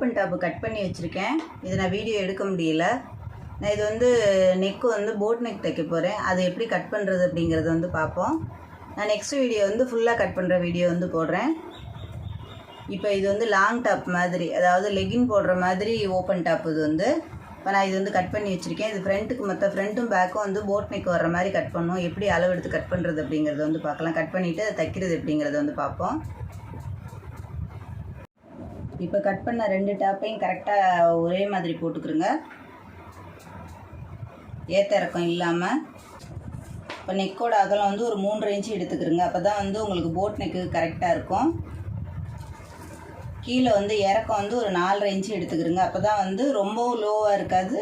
Open top cut பண்ணி வச்சுருக்கேன். இது நான் வீடியோ எடுக்க முடியல. நான் இது வந்து நெக்கு வந்து போட் நெக் தைக்க போகிறேன் அதை எப்படி கட் பண்ணுறது அப்படிங்கிறத வந்து பார்ப்போம். நான் நெக்ஸ்ட் வீடியோ வந்து ஃபுல்லாக கட் பண்ணுற வீடியோ வந்து போடுறேன். இப்போ இது வந்து லாங் டாப் மாதிரி அதாவது லெகின் போடுற மாதிரி ஓப்பன் டாப் இது வந்து. இப்போ நான் இது வந்து கட் பண்ணி வச்சுருக்கேன். இது ஃப்ரண்ட்டுக்கு மற்ற ஃப்ரண்ட்டும் பேக்கும் வந்து போட் நெக் வர்ற மாதிரி கட் பண்ணும் எப்படி அளவு எடுத்து கட் பண்ணுறது அப்படிங்கிறத வந்து பார்க்கலாம். கட் பண்ணிவிட்டு அதை தைக்கிறது அப்படிங்கிறத வந்து பார்ப்போம். இப்போ கட் பண்ண ரெண்டு டாப்பையும் கரெக்டாக ஒரே மாதிரி போட்டுக்கிறோங்க. ஏற்ற இறக்கம் இல்லாமல் இப்போ நெக்கோட அகலம் வந்து ஒரு மூன்று இன்ச்சு எடுத்துக்கிறோங்க. அப்போ தான் வந்து உங்களுக்கு போட் நெக்கு கரெக்டாக இருக்கும். கீழே வந்து இறக்கம் வந்து ஒரு நாலரை இன்ச்சு எடுத்துக்கிறோங்க. அப்போ தான் வந்து ரொம்பவும் லோவாக இருக்காது.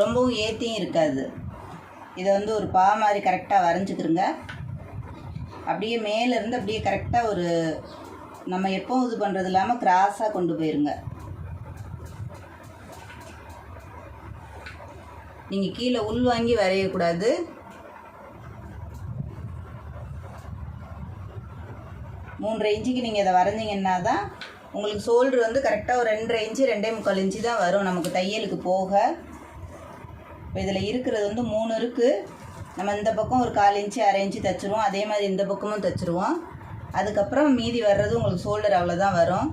ரொம்பவும் ஏற்றியும் இருக்காது. இதை வந்து ஒரு பா மாதிரி கரெக்டாக வரைஞ்சிக்கிறோங்க. அப்படியே மேலேருந்து அப்படியே கரெக்டாக ஒரு நம்ம எப்பவும் இது பண்ணுறது இல்லாமல் கிராஸாக கொண்டு போயிருங்க. நீங்கள் கீழே உள் வாங்கி வரையக்கூடாது மூன்றரை இன்ச்சுக்கு நீங்கள் இதை வரைஞ்சிங்கன்னா தான் உங்களுக்கு ஷோல்ட்ரு வந்து கரெக்டாக ஒரு ரெண்டரை இன்ச்சு ரெண்டே முக்கால் இன்ச்சு தான் வரும். நமக்கு தையலுக்கு போக. இப்போ இதில் இருக்கிறது வந்து மூணு இருக்குது நம்ம இந்த பக்கம் ஒரு கால் இன்ச்சு அரை இன்ச்சு தைச்சிருவோம். அதே மாதிரி இந்த பக்கமும் தைச்சிருவோம். அதுக்கப்புறம் மீதி வர்றது உங்களுக்கு ஷோல்டர் அவ்வளோதான் வரும்.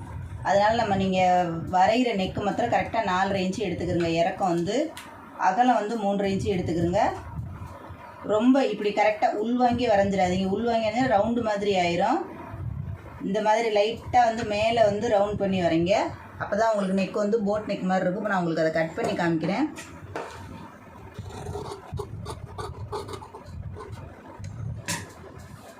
அதனால் நம்ம நீங்கள் வரைகிற நெக்கு மாத்திரம் கரெக்டாக நாலரை இன்ச்சு எடுத்துக்கிறோங்க இறக்கம் வந்து அகலம் வந்து மூன்று இன்ச்சு எடுத்துக்கிறோங்க ரொம்ப இப்படி கரெக்டாக உள்வாங்கி வரைஞ்சிடாதீங்க. உள்வாங்கி ரவுண்டு மாதிரி ஆயிரும். இந்த மாதிரி லைட்டாக வந்து மேலே வந்து ரவுண்ட் பண்ணி வரைங்க. அப்போ தான் உங்களுக்கு நெக் வந்து போட் நெக் மாதிரி இருக்கும். இப்போ நான் உங்களுக்கு அதை கட் பண்ணி காமிக்கிறேன்.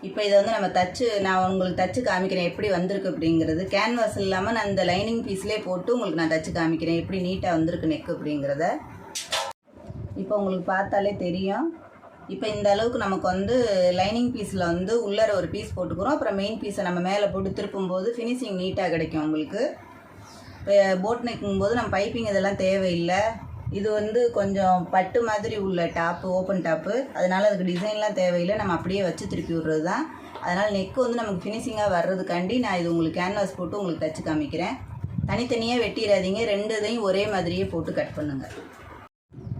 இப்போ இதை வந்து நம்ம தச்சு நான் உங்களுக்கு தச்சு காமிக்கிறேன். எப்படி வந்திருக்கு அப்படிங்கிறது. கேன்வாஸ் இல்லாமல் நான் இந்த லைனிங் பீஸ்லேயே போட்டு உங்களுக்கு நான் தச்சு காமிக்கிறேன். எப்படி நீட்டாக வந்திருக்கு நெக் அப்படிங்கிறத. இப்போ உங்களுக்கு பார்த்தாலே தெரியும். இப்போ இந்த அளவுக்கு நமக்கு வந்து லைனிங் பீஸில் வந்து உள்ளர ஒரு பீஸ் போட்டுக்கிறோம். அப்புறம் மெயின் பீஸை நம்ம மேலே போட்டு திருப்பும்போது ஃபினிஷிங் நீட்டாக கிடைக்கும் உங்களுக்கு. இப்போ போட் நெக்குங்கும் போது நம்ம பைப்பிங் இதெல்லாம் தேவையில்லை. இது வந்து கொஞ்சம் பட்டு மாதிரி உள்ள டாப்பு ஓப்பன் டாப்பு அதனால் அதுக்கு டிசைன்லாம் தேவையில்லை. நம்ம அப்படியே வச்சு திருப்பி விட்றது தான் அதனால் நெக்கு வந்து நமக்கு ஃபினிஷிங்காக வர்றதுக்காண்டி நான் இது உங்களுக்கு கேன்வாஸ் போட்டு உங்களுக்கு தச்சு காமிக்கிறேன். தனித்தனியாக வெட்டிடாதீங்க. ரெண்டு இதையும் ஒரே மாதிரியே போட்டு கட் பண்ணுங்கள்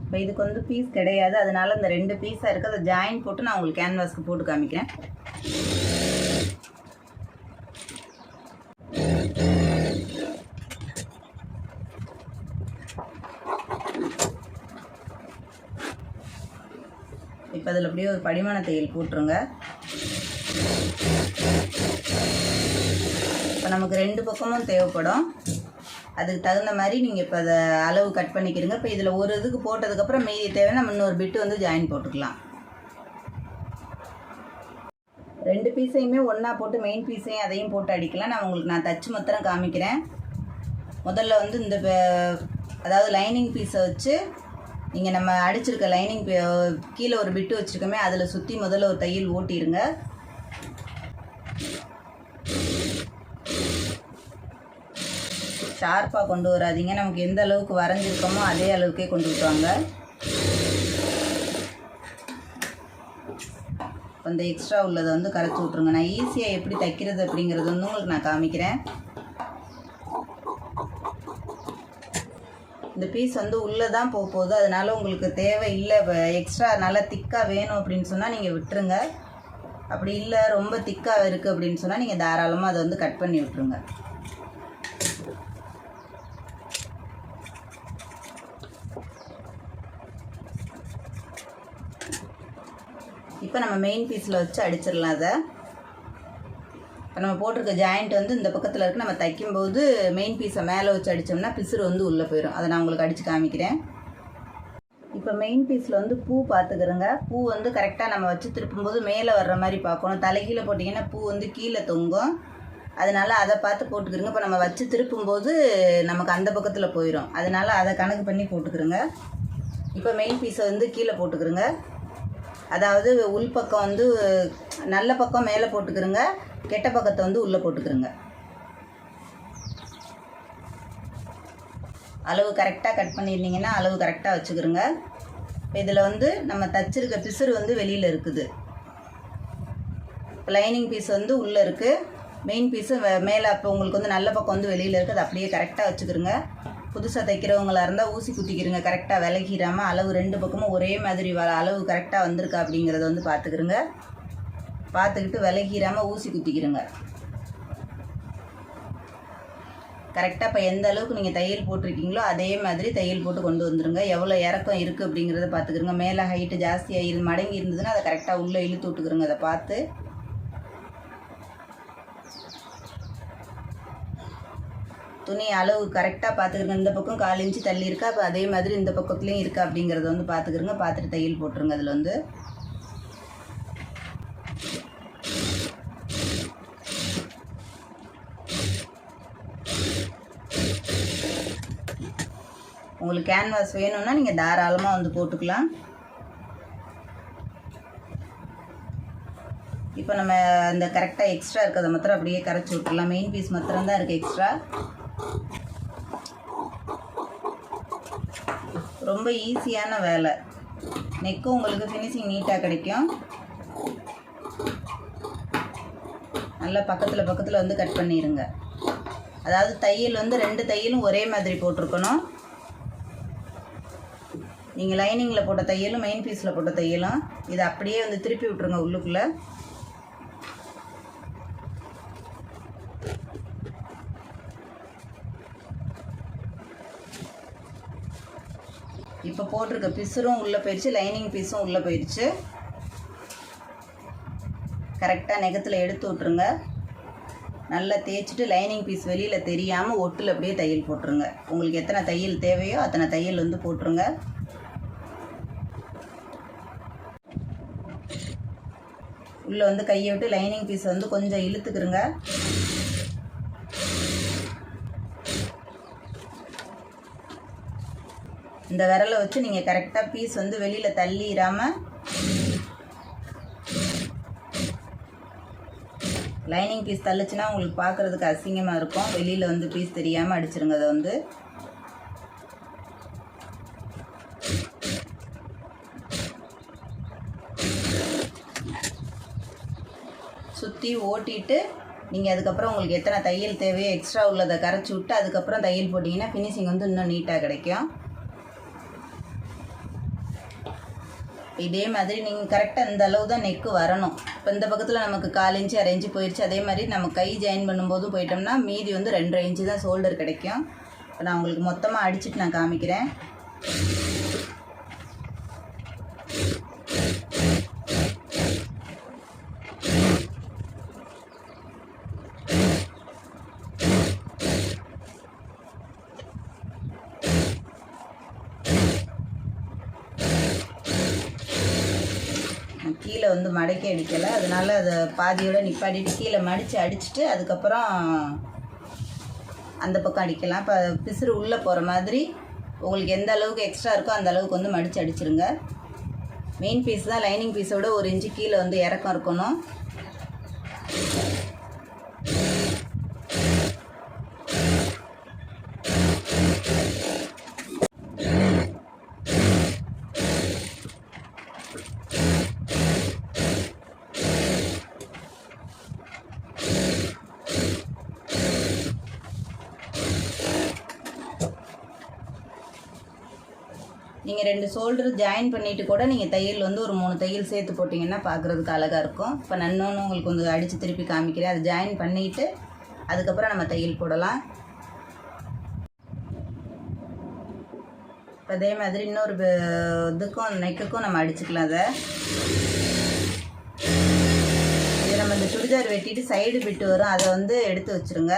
இப்போ இதுக்கு வந்து பீஸ் கிடையாது. அதனால் இந்த ரெண்டு பீஸாக இருக்குது அதை ஜாயின் போட்டு நான் உங்களுக்கு கேன்வாஸ்க்கு போட்டு காமிக்கிறேன் இப்போ அதில் அப்படியே ஒரு படிமான தையல் போட்டுருங்க. இப்போ நமக்கு ரெண்டு பக்கமும் தேவைப்படும். அதுக்கு தகுந்த மாதிரி நீங்கள் இப்போ அதை அளவு கட் பண்ணிக்கிறீங்க இப்போ இதில் ஒரு இதுக்கு போட்டதுக்கப்புறம் மீதி தேவைன்னா நம்ம இன்னொரு பிட்டு வந்து ஜாயின் போட்டுக்கலாம். ரெண்டு பீஸையுமே ஒன்றா போட்டு மெயின் பீஸையும் அதையும் போட்டு அடிக்கலாம். நான் உங்களுக்கு நான் தச்சு மொத்தம் காமிக்கிறேன். முதல்ல வந்து இந்த அதாவது லைனிங் பீஸை வச்சு நீங்கள் நம்ம அடிச்சிருக்க லைனிங் கீழே ஒரு பிட்டு வச்சுருக்கோமே அதில் சுற்றி முதல்ல ஒரு தையல் ஓட்டிடுங்க. ஷார்ப்பாக கொண்டு வராதீங்க. நமக்கு எந்த அளவுக்கு வரைஞ்சிருக்கோமோ அதே அளவுக்கே கொண்டு விட்டுவாங்க அந்த எக்ஸ்ட்ரா உள்ளதை வந்து கரைச்சி விட்ருங்க நான் ஈஸியாக எப்படி தைக்கிறது அப்படிங்கிறது வந்து உங்களுக்கு நான் காமிக்கிறேன். இந்த பீஸ் வந்து உள்ளே தான் போக போகுது. அதனால உங்களுக்கு தேவை இல்லை. எக்ஸ்ட்ரா நல்லா திக்காக வேணும் அப்படின்னு சொன்னால் நீங்கள் விட்டுருங்க. அப்படி இல்லை ரொம்ப திக்காக இருக்குது அப்படின்னு சொன்னால் நீங்கள் தாராளமாக அதை வந்து கட் பண்ணி விட்டுருங்க. இப்போ நம்ம மெயின் பீஸில் வச்சு அடிச்சிடலாம் அதை நம்ம போட்டிருக்க ஜாயிண்ட் வந்து இந்த பக்கத்தில் இருக்குது நம்ம தைக்கும்போது மெயின் பீஸை மேலே வச்சு அடித்தோம்னா பிசுறு வந்து உள்ளே போயிடும் அதை நான் உங்களுக்கு அடித்து காமிக்கிறேன். இப்போ மெயின் பீஸில் வந்து பூ பார்த்துக்கிறோங்க பூ வந்து கரெக்டாக நம்ம வச்சு திருப்பும்போது மேலே வர்ற மாதிரி பார்க்கணும். தலைகீழே போட்டிங்கன்னா பூ வந்து கீழே தொங்கும். அதனால் அதை பார்த்து போட்டுக்கிறோங்க. இப்போ நம்ம வச்சு திருப்பும்போது நமக்கு அந்த பக்கத்தில் போயிடும் அதனால அதை கணக்கு பண்ணி போட்டுக்கிறோங்க. இப்போ மெயின் பீஸை வந்து கீழே போட்டுக்கிறோங்க. அதாவது உள்பக்கம் வந்து நல்ல பக்கம் மேலே போட்டுக்கிறோங்க. கெட்ட பக்கத்தை வந்து உள்ளே போட்டுக்கிறோங்க. அளவு கரெக்டாக கட் பண்ணியிருந்தீங்கன்னா அளவு கரெக்டாக வச்சுக்கிறோங்க. இப்போ இதில் வந்து நம்ம தச்சிருக்க பிசுறு வந்து வெளியில் இருக்குது. லைனிங் பீஸ் வந்து உள்ளே இருக்குது மெயின் பீஸு மேலே அப்போ உங்களுக்கு வந்து நல்ல பக்கம் வந்து வெளியில் இருக்குது. அதை அப்படியே கரெக்டாக வச்சுக்கிறோங்க. புதுசாக தைக்கிறவங்களாக இருந்தால் ஊசி குத்திக்கிறங்க. கரெக்டாக விலகிடாமல் அளவு ரெண்டு பக்கமும் ஒரே மாதிரி அளவு கரெக்டாக வந்திருக்கா அப்படிங்கிறத வந்து பார்த்துக்கிறோங்க பார்த்துக்கிட்டு விலகிடாமல் ஊசி குத்திக்கிறோங்க கரெக்டாக இப்போ எந்த அளவுக்கு நீங்கள் தையல் போட்டிருக்கீங்களோ அதே மாதிரி தையல் போட்டு கொண்டு வந்துடுங்க எவ்வளோ இறக்கம் இருக்குது அப்படிங்கிறத பார்த்துக்கிறங்க மேலே ஹைட்டு ஜாஸ்தியாக இரு மடங்கி இருந்ததுன்னா அதை கரெக்டாக உள்ளே இழுத்து விட்டுக்கிறங்க அதை பார்த்து. துணி அளவு கரெக்டாக பார்த்துக்கிறங்க இந்த பக்கம் கால் இன்ச்சு தள்ளி இருக்கா? அப்போ அதே மாதிரி இந்த பக்கத்துலேயும் இருக்கா அப்படிங்கிறத வந்து பார்த்துக்கிறங்க பார்த்துட்டு தையல் போட்டுருங்க. அதில் வந்து உங்களுக்கு கேன்வாஸ் வேணும்னா நீங்கள் தாராளமாக வந்து போட்டுக்கலாம். இப்போ நம்ம அந்த கரெக்டாக எக்ஸ்ட்ரா இருக்கிறத மாத்திரம் அப்படியே கரைச்சி விட்டுலாம் மெயின் பீஸ் மாத்திரம்தான் இருக்குது எக்ஸ்ட்ரா ரொம்ப ஈஸியான வேலை. நெக்கும் உங்களுக்கு ஃபினிஷிங் நீட்டாக கிடைக்கும். நல்லா பக்கத்தில் பக்கத்தில் வந்து கட் பண்ணிடுங்க அதாவது தையல் வந்து ரெண்டு தையலும் ஒரே மாதிரி போட்டிருக்கணும். நீங்கள் லைனிங்கில் போட்ட தையலும் மெயின் பீஸில் போட்ட தையலும் இதை அப்படியே வந்து திருப்பி விட்ருங்க உள்ளுக்குள்ளே. இப்போ போட்டிருக்க பிசுரும் உள்ளே போயிடுச்சு லைனிங் பீஸும் உள்ளே போயிடுச்சு. கரெக்டாக நெகத்தில் எடுத்து விட்ருங்க நல்லா தேய்ச்சிட்டு லைனிங் பீஸ் வெளியில் தெரியாமல் ஒட்டில் அப்படியே தையல் போட்டுருங்க. உங்களுக்கு எத்தனை தையல் தேவையோ அத்தனை தையல் வந்து போட்டுருங்க. உள்ளே வந்து கையை விட்டு லைனிங் பீஸ் வந்து கொஞ்சம் இழுத்துக்கிறங்க இந்த விரலை வச்சு நீங்கள் கரெக்டாக பீஸ் வந்து வெளியில் தள்ளிடாமல் லைனிங் பீஸ் தள்ளிச்சுன்னா உங்களுக்கு பார்க்குறதுக்கு அசிங்கமாக இருக்கும். வெளியில் வந்து பீஸ் தெரியாமல் அடிச்சிருங்க அதை வந்து. சுற்றி ஓட்டிட்டு நீங்கள் அதுக்கப்புறம் உங்களுக்கு எத்தனை தையல் தேவையோ எக்ஸ்ட்ரா உள்ளதை கரைச்சி விட்டு அதுக்கப்புறம் தையல் போட்டிங்கன்னா ஃபினிஷிங் வந்து இன்னும் நீட்டாக கிடைக்கும். இதே மாதிரி நீங்கள் கரெக்டாக இந்த அளவு தான் நெக்கு வரணும். இப்போ இந்த பக்கத்தில் நமக்கு கால் இன்ச்சு அரை இன்ச்சு போயிடுச்சு அதே மாதிரி நம்ம கை ஜாயின் பண்ணும்போதும் போயிட்டோம்னா மீதி வந்து ரெண்டரை இன்ச்சு தான் ஷோல்டர் கிடைக்கும். இப்போ நான் உங்களுக்கு மொத்தமாக அடிச்சுட்டு நான் காமிக்கிறேன் நான் கீழே வந்து மடக்கி அடிக்கலை. அதனால் அதை பாதியோடு நிப்பாட்டிட்டு கீழே மடித்து அடிச்சுட்டு அதுக்கப்புறம் அந்த பக்கம் அடிக்கலாம். இப்போ பிசுறு உள்ளே போகிற மாதிரி உங்களுக்கு எந்த அளவுக்கு எக்ஸ்ட்ரா இருக்கோ அந்த அளவுக்கு வந்து மடித்து அடிச்சிருங்க. மெயின் பீஸ் தான் லைனிங் பீஸோட ஒரு இன்ச்சு கீழே வந்து இறக்கம் இருக்கணும். நீங்கள் ரெண்டு ஷோல்டர் ஜாயின் பண்ணிவிட்டு கூட நீங்கள் தையல் வந்து ஒரு மூணு தையல் சேர்த்து போட்டிங்கன்னா பார்க்குறதுக்கு அழகாக இருக்கும். இப்போ நான் உங்களுக்கு கொஞ்சம் அடித்து திருப்பி காமிக்கிறேன். அதை ஜாயின் பண்ணிவிட்டு அதுக்கப்புறம் நம்ம தையல் போடலாம். இப்போ அதே மாதிரி இன்னொரு இதுக்கும் நெக்குக்கும் நம்ம அடிச்சுக்கலாம் அதை. இதை நம்ம இந்த சுடிதார் வெட்டிட்டு சைடு பிட்டு வரும். அதை வந்து எடுத்து வச்சுருங்க.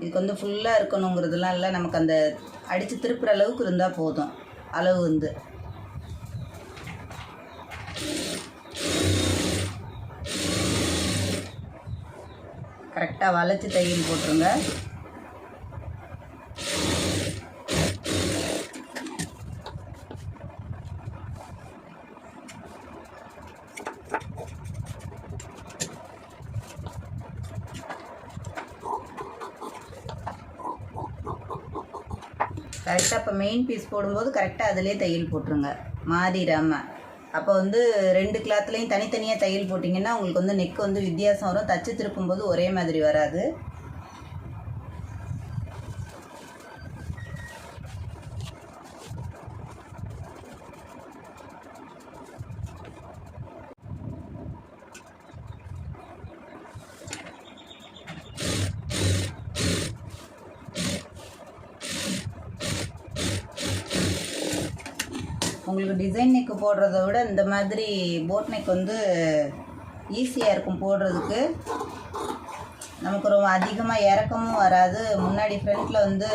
இதுக்கு வந்து ஃபுல்லாக இருக்கணுங்கிறதுலாம் இல்லை. நமக்கு அந்த அடித்து திருப்புற அளவுக்கு இருந்தால் போதும். அளவு வந்து. கரெக்டாக வளைச்சி தையல் போட்டுருங்க. கரெக்டாக இப்போ மெயின் பீஸ் போடும்போது கரெக்டாக அதிலே தையல் போட்டுருங்க. மாறிடாமல் அப்போ வந்து ரெண்டு கிளாத்லேயும் தனித்தனியாக தையல் போட்டிங்கன்னா உங்களுக்கு வந்து நெக் வந்து வித்தியாசம் வரும். தச்சு திருப்பும்போது ஒரே மாதிரி வராது. உங்களுக்கு டிசைன் நெக்கு போடுறத விட இந்த மாதிரி போட் நெக் வந்து ஈஸியாக இருக்கும் போடுறதுக்கு. நமக்கு ரொம்ப அதிகமாக இறக்கமும் வராது. முன்னாடி ஃப்ரண்ட்டில் வந்து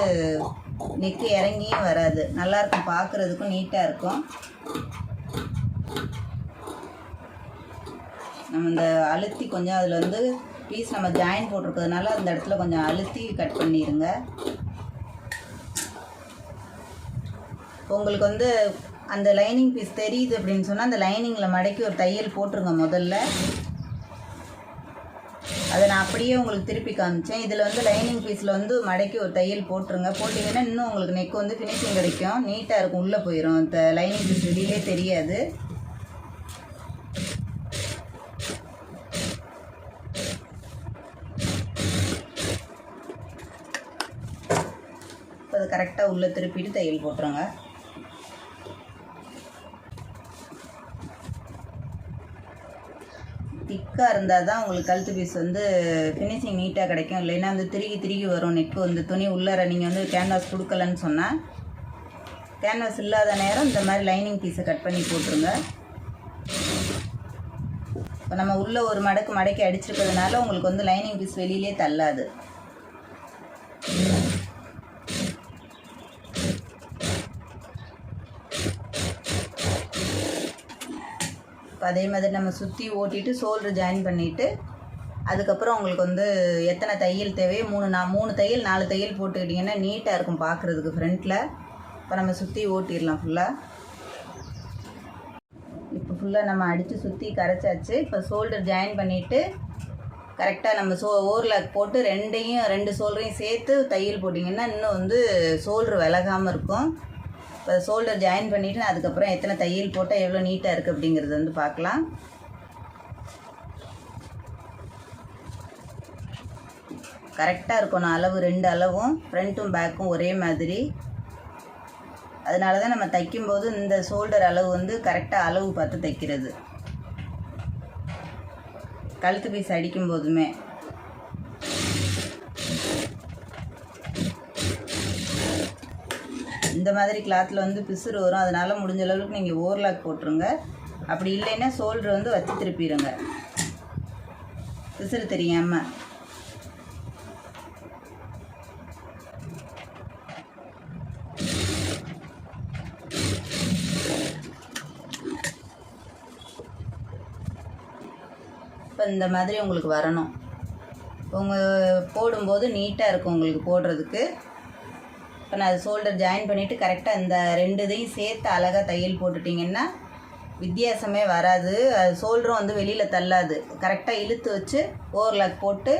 நெக்கு இறங்கியும் வராது. நல்லாயிருக்கும் பார்க்குறதுக்கும் நீட்டாக இருக்கும். நம்ம இந்த அழுத்தி கொஞ்சம் அதில் வந்து பீஸ் நம்ம ஜாயின் போட்டிருக்கிறதுனால அந்த இடத்துல கொஞ்சம் அழுத்தி கட் பண்ணிடுங்க உங்களுக்கு வந்து அந்த லைனிங் பீஸ் தெரியுது அப்படின்னு சொன்னால் அந்த லைனிங்கில் மடக்கி ஒரு தையல் போட்டுருங்க முதல்ல. அதை நான் அப்படியே உங்களுக்கு திருப்பி காமிச்சேன். இதில் வந்து லைனிங் பீஸில் வந்து மடக்கி ஒரு தையல் போட்டுருங்க. போட்டிங்கன்னா இன்னும் உங்களுக்கு நெக் வந்து ஃபினிஷிங் கிடைக்கும். நீட்டாக இருக்கும். உள்ளே போயிடும் இந்த லைனிங் பீஸ் வெளியிலே தெரியாது. இப்போ அது கரெக்டாக உள்ளே திருப்பிட்டு தையல் போட்டுருங்க. திக்காக இருந்தால் தான் உங்களுக்கு கழுத்து பீஸ் வந்து ஃபினிஷிங் நீட்டாக கிடைக்கும். இல்லைன்னா வந்து திருகி திருகி வரும் நெக்கு வந்து. துணி உள்ளார நீங்கள் வந்து கேன்வாஸ் கொடுக்கலன்னு சொன்னால் கேன்வாஸ் இல்லாத நேரம் இந்த மாதிரி லைனிங் பீஸை கட் பண்ணி போட்டுருங்க. இப்போ நம்ம உள்ளே ஒரு மடக்கு மடக்கி அடிச்சிருக்கிறதுனால உங்களுக்கு வந்து லைனிங் பீஸ் வெளியிலே தள்ளாது. அதே மாதிரி நம்ம சுற்றி ஓட்டிட்டு ஷோல்டர் ஜாயின் பண்ணிவிட்டு அதுக்கப்புறம் உங்களுக்கு வந்து எத்தனை தையல் தேவையோ மூணு நான் மூணு தையல் நாலு தையல் போட்டுக்கிட்டிங்கன்னா நீட்டாக இருக்கும் பார்க்குறதுக்கு ஃப்ரண்ட்டில் இப்போ நம்ம சுற்றி ஓட்டிடலாம் ஃபுல்லாக இப்போ ஃபுல்லாக நம்ம அடித்து சுற்றி கரைச்சாச்சு. இப்போ ஷோல்டர் ஜாயின் பண்ணிவிட்டு கரெக்டாக நம்ம சோ ஓவர்லாக் போட்டு ரெண்டையும் ரெண்டு சோல்டரையும் சேர்த்து தையல் போட்டிங்கன்னா இன்னும் வந்து சோல்டர் விலகாமல் இருக்கும். இப்போ ஷோல்டர் ஜாயின் பண்ணிவிட்டு நான் அதுக்கப்புறம் எத்தனை தையல் போட்டால் எவ்வளோ நீட்டாக இருக்குது அப்படிங்கிறது வந்து பார்க்கலாம். கரெக்டாக இருக்கணும். அளவு ரெண்டு அளவும் ஃப்ரண்ட்டும் பேக்கும் ஒரே மாதிரி. அதனால தான் நம்ம தைக்கும்போது இந்த ஷோல்டர் அளவு வந்து கரெக்டாக அளவு பார்த்து தைக்கிறது. கழுத்து பீஸ் அடிக்கும் போதுமே. இந்த மாதிரி கிளாத்தில் வந்து பிசுறு வரும். அதனால் முடிஞ்ச அளவுக்கு நீங்கள் ஓவர்லாக் போட்டுருங்க. அப்படி இல்லைன்னா ஷோல்டர் வந்து வச்சு திருப்பிடுங்க பிசுறு தெரியாமல் இப்போ இந்த மாதிரி உங்களுக்கு வரணும். உங்கள் போடும்போது நீட்டாக இருக்கும் உங்களுக்கு போடுறதுக்கு. இப்போ நான் அது ஷோல்டர் ஜாயின் பண்ணிவிட்டு கரெக்டாக இந்த ரெண்டு இதையும் சேர்த்து அழகாக தையல் போட்டுட்டிங்கன்னா வித்தியாசமே வராது. அது ஷோல்டரும் வந்து வெளியில் தள்ளாது. கரெக்டாக இழுத்து வச்சு ஓவர்லாக் போட்டு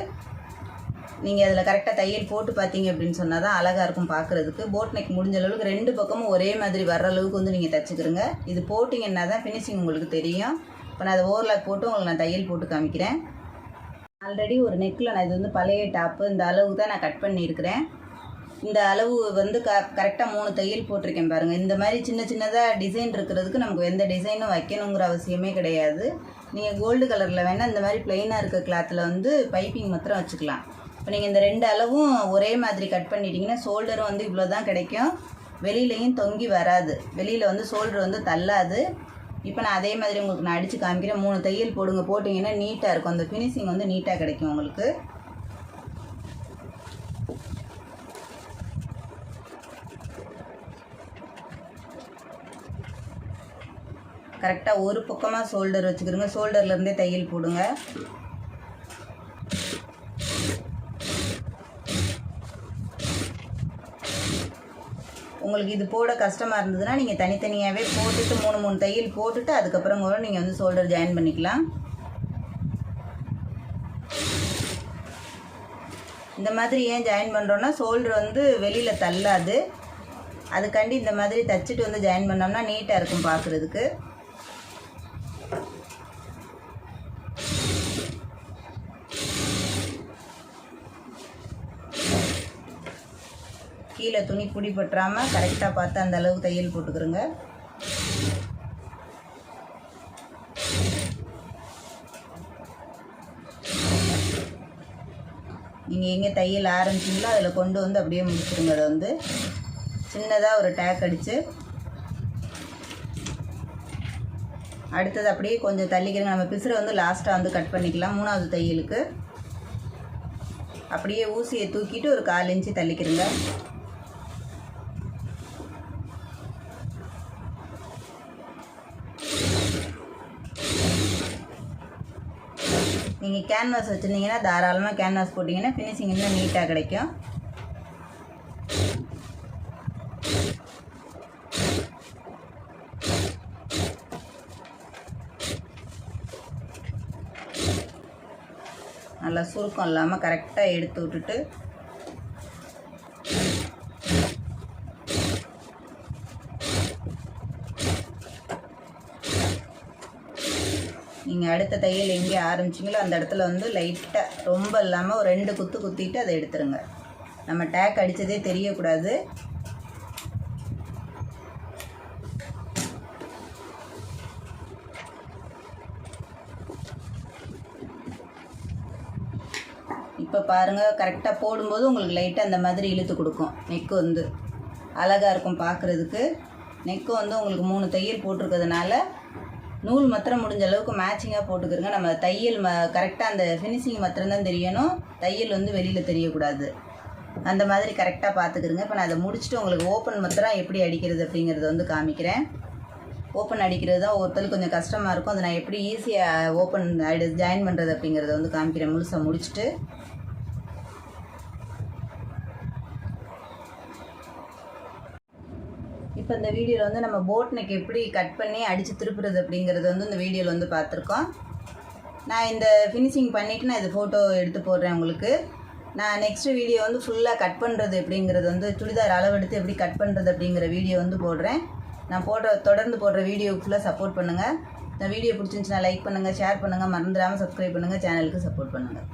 நீங்கள் அதில் கரெக்டாக தையல் போட்டு பார்த்தீங்க அப்படின்னு சொன்னால் தான் அழகாக இருக்கும் பார்க்குறதுக்கு. போட் நெக் முடிஞ்ச அளவுக்கு ரெண்டு பக்கமும் ஒரே மாதிரி வர்ற அளவுக்கு வந்து நீங்கள் தைச்சிக்கிறங்க இது போட்டிங்கன்னா தான் ஃபினிஷிங் உங்களுக்கு தெரியும். இப்போ நான் அதை ஓவர்லாக் போட்டு உங்களுக்கு நான் தையல் போட்டு காமிக்கிறேன். ஆல்ரெடி ஒரு நெக்கில் நான் இது வந்து பழைய டாப்பு இந்த அளவுக்கு தான் நான் கட் பண்ணியிருக்கிறேன். இந்த அளவு வந்து க கரெக்டாக மூணு தையல் போட்டிருக்கேன் பாருங்கள் இந்த மாதிரி சின்ன சின்னதாக டிசைன் இருக்கிறதுக்கு நமக்கு எந்த டிசைனும் வைக்கணுங்கிற அவசியமே கிடையாது. நீங்கள் கோல்டு கலரில் வேணால் இந்த மாதிரி பிளெயினாக இருக்க கிளாத்தில் வந்து பைப்பிங் மாத்திரம் வச்சுக்கலாம். இப்போ நீங்கள் இந்த ரெண்டு அளவும் ஒரே மாதிரி கட் பண்ணிட்டீங்கன்னா ஷோல்டரும் வந்து இவ்வளோ தான் கிடைக்கும். வெளியிலையும் தொங்கி வராது. வெளியில் வந்து ஷோல்டர் வந்து தள்ளாது. இப்போ நான் அதே மாதிரி உங்களுக்கு நான் அடித்து காமிக்கிறேன். மூணு தையல் போடுங்க. போட்டிங்கன்னா நீட்டாக இருக்கும். அந்த ஃபினிஷிங் வந்து நீட்டாக கிடைக்கும் உங்களுக்கு. கரெக்டாக ஒரு பக்கமாக ஷோல்டர் வச்சுக்கிறோங்க ஷோல்டர்லேருந்தே தையல் போடுங்க. உங்களுக்கு இது போட கஷ்டமாக இருந்ததுன்னா நீங்கள் தனித்தனியாகவே போட்டுட்டு மூணு மூணு தையல் போட்டுட்டு அதுக்கப்புறம் கூட நீங்கள் வந்து ஷோல்டர் ஜாயின் பண்ணிக்கலாம். இந்த மாதிரி ஏன் ஜாயின் பண்ணுறோன்னா ஷோல்டர் வந்து வெளியில் தள்ளாது. அதுக்காண்டி இந்த மாதிரி தச்சுட்டு வந்து ஜாயின் பண்ணோம்னா நீட்டாக இருக்கும் பார்க்குறதுக்கு கீழே துணி புடி பற்றாமல் கரெக்டாக பார்த்து அந்த அளவுக்கு தையல் போட்டுக்கிறோங்க. நீங்கள் எங்கே தையல் ஆரம்பிச்சிங்களோ அதில் கொண்டு வந்து அப்படியே முடிச்சிடுங்க அதை வந்து சின்னதாக ஒரு டேக் அடித்து அடுத்தது அப்படியே கொஞ்சம் தள்ளிக்கிறங்க. நம்ம பிசுரை வந்து லாஸ்ட்டாக வந்து கட் பண்ணிக்கலாம். மூணாவது தையலுக்கு. அப்படியே ஊசியை தூக்கிட்டு ஒரு கால் இன்ச்சு தள்ளிக்கிறங்க. நீங்கள் கேன்வாஸ் வச்சுருந்தீங்கன்னா தாராளமாக கேன்வாஸ் போட்டிங்கன்னா ஃபினிஷிங் இன்னும் நீட்டாக கிடைக்கும். நல்லா சுருக்கம் இல்லாமல் கரெக்டாக எடுத்து விட்டுட்டு நீங்கள் அடுத்த தையல் எங்கே ஆரம்பிச்சிங்களோ அந்த இடத்துல வந்து லைட்டாக ரொம்ப இல்லாமல் ஒரு ரெண்டு குத்து குத்திட்டு அதை எடுத்துருங்க. நம்ம டேக் அடித்ததே தெரியக்கூடாது. இப்போ பாருங்கள் கரெக்டாக போடும்போது உங்களுக்கு லைட்டாக அந்த மாதிரி இழுத்து கொடுக்கும். நெக்கு வந்து. அழகாக இருக்கும் பார்க்குறதுக்கு நெக்கு வந்து உங்களுக்கு மூணு தையல் போட்டிருக்கிறதுனால நூல் மாத்திரம் முடிஞ்ச அளவுக்கு மேட்சிங்காக போட்டுக்கிருங்க நம்ம தையல் ம கரெக்டாக அந்த ஃபினிஷிங் மாத்திரம்தான் தெரியணும். தையல் வந்து வெளியில் தெரியக்கூடாது. அந்த மாதிரி கரெக்டாக பார்த்துக்கிறங்க இப்போ நான் அதை முடிச்சுட்டு உங்களுக்கு ஓப்பன் மாத்திரம் எப்படி அடிக்கிறது அப்படிங்கிறத வந்து காமிக்கிறேன். ஓப்பன் அடிக்கிறது தான் ஒருத்தருக்கு கொஞ்சம் கஷ்டமாக இருக்கும். அதை நான் எப்படி ஈஸியாக ஓப்பன் ஜாயின் பண்ணுறது அப்படிங்கிறத வந்து காமிக்கிறேன். முழுசாக முடிச்சுட்டு. இப்போ இந்த வீடியோவில் வந்து நம்ம போட் நெக் எப்படி கட் பண்ணி அடித்து திருப்புறது அப்படிங்கிறது வந்து இந்த வீடியோவில் வந்து பார்த்துருக்கோம். நான் இந்த ஃபினிஷிங் பண்ணிவிட்டு நான் இது ஃபோட்டோ எடுத்து போடுறேன் உங்களுக்கு. நான் நெக்ஸ்ட் வீடியோ வந்து ஃபுல்லாக கட் பண்ணுறது எப்படிங்கிறது வந்து சுடிதார் அளவெடுத்து எப்படி கட் பண்ணுறது அப்படிங்கிற வீடியோ வந்து போடுறேன். நான் போடுற தொடர்ந்து போடுற வீடியோ ஃபுல்லாக சப்போர்ட் பண்ணுங்கள் இந்த வீடியோ பிடிச்சிருந்துச்சுன்னா லைக் பண்ணுங்கள் ஷேர் பண்ணுங்கள் மறந்துடாமல் சப்ஸ்கிரைப் பண்ணுங்கள் சேனலுக்கு சப்போர்ட் பண்ணுங்கள்